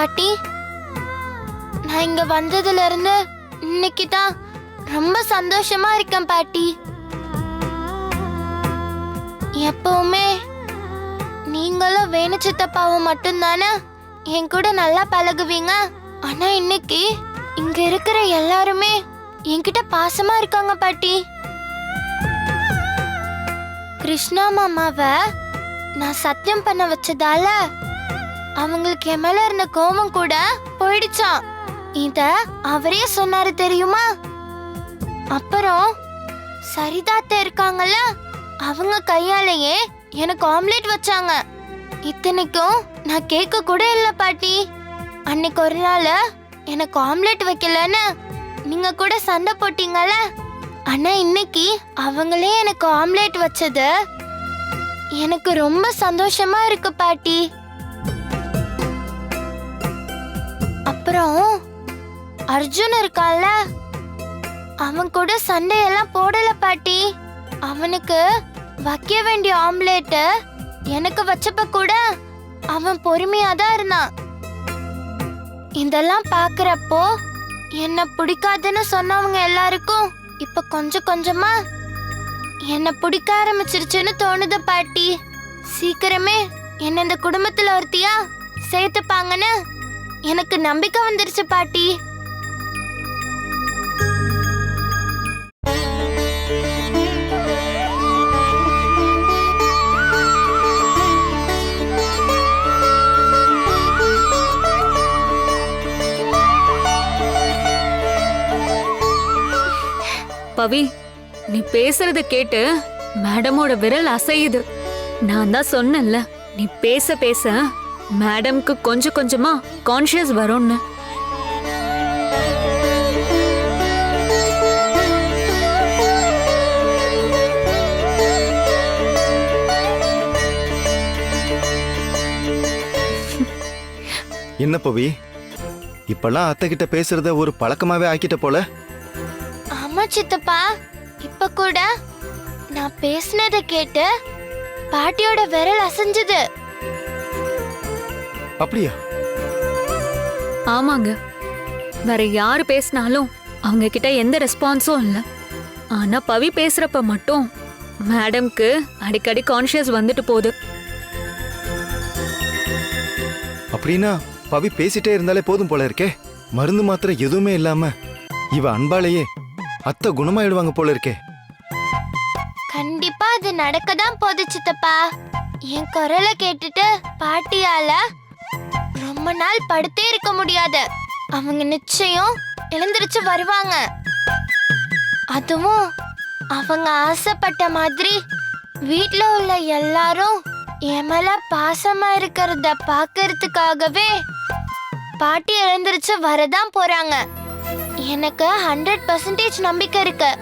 பாட்டி. நான் வந்ததுல இருந்து இன்னைக்கு தான் ரொம்ப சந்தோஷமா இருக்கேன் பாட்டி. எப்பவுமே நீங்களும் வேணு சித்தப்பாவும் மட்டும்தானே என் கூட நல்லா பழகுவீங்க? ஆனா இன்னைக்கு இங்க இருக்கிற எல்லாருமே என்கிட்ட பாசமா இருக்காங்க பாட்டி. கிருஷ்ணா மாமாவை நான் சத்தியம் பண்ண வச்சதால அவங்களுக்கு என் மேல இருந்த கோபம் கூட போயிடுச்சான் இத அவரே சொன்னாரு தெரியுமா? அப்புறம் சரிதாத்த இருக்காங்கல்ல அவங்க கையாலேயே எனக்கு ஆம்லெட் வச்சாங்க. இத்தனைக்கும் நான் கேட்க கூட இல்லை பாட்டி. அன்னைக்கு ஒரு நாள் எனக்கு ஆம்லெட் வைக்கலன்னு நீங்க கூட சண்டை போட்டீங்கல்ல ஆனா இன்னைக்கு அவங்களே எனக்கு ஆம்லெட் வச்சது எனக்கு ரொம்ப சந்தோஷமா இருக்கு பாட்டி. அப்புறம் அர்ஜுன் இருக்கான்ல அவன் கூட சண்டையெல்லாம் போடல பாட்டி. அவனுக்கு வைக்க வேண்டிய ஆம்லேட் எனக்கு வச்சப்ப கூட அவன் பொறுமையா தான் இருந்தான். இதெல்லாம் பாக்குறப்போ என்ன பிடிக்காதுன்னு சொன்னவங்க எல்லாருக்கும் இப்ப கொஞ்சம் கொஞ்சமா என்ன பிடிக்க ஆரம்பிச்சிருச்சுன்னு தோணுது பாட்டி. சீக்கிரமே என்ன இந்த குடும்பத்துல ஒருத்தியா சேர்த்துப்பாங்கன்னு எனக்கு நம்பிக்கை வந்துருச்சு பாட்டி. பவி நீ பேசுறத கேட்டு மேடமோட விரல் அசையுது. நான் தான் சொன்னேன்ல நீ பேச பேச. மேடம்க்கு கொஞ்சம் கொஞ்சமா கான்ஷியஸ் வரும்னு. என்ன பவி? இப்பெல்லாம் அத்தை கிட்ட பேசுறத ஒரு பழக்கமாவே ஆக்கிட்ட போல. ஆமா சித்தப்பா இப்ப கூட நான் பேசினத கேட்டு பாட்டியோட விரல் அசைஞ்சது. அப்படியா? ஆமாங்க. வேற யாரு பேசினாலும் அவங்க கிட்ட எந்த ரெஸ்பான்ஸும் இல்ல. ஆனா பவி பேசுறப்ப மட்டும் மேடம்க்கு அடிக்கடி கான்ஷியஸ் வந்துட்டு போகுது. அப்படின்னா பவி பேசிட்டே இருந்தாலே போதும் போல இருக்கே. மருந்து மாத்திரை எதுவுமே இல்லாம இவ அன்பாலேயே அத்தை குணமாயிடுவாங்க போல இருக்கே. கண்டிப்பா அது நடக்க தான் போகுது சித்தப்பா. என் குரலை கேட்டுட்டு பாட்டியால ரொம்ப நாள் படுத்தே இருக்க முடியாது. அவங்க நிச்சயம் எழுந்திருச்சு வருவாங்க. அதுவும் அவங்க ஆசைப்பட்ட மாதிரி வீட்டில் உள்ள எல்லாரும் என் மேல பாசமா இருக்கிறத பாக்குறதுக்காகவே பாட்டி எழுந்திருச்சு வரதான் போறாங்க. எனக்கு ஹண்ட்ரட் பர்சன்டேஜ் நம்பிக்கை இருக்கு.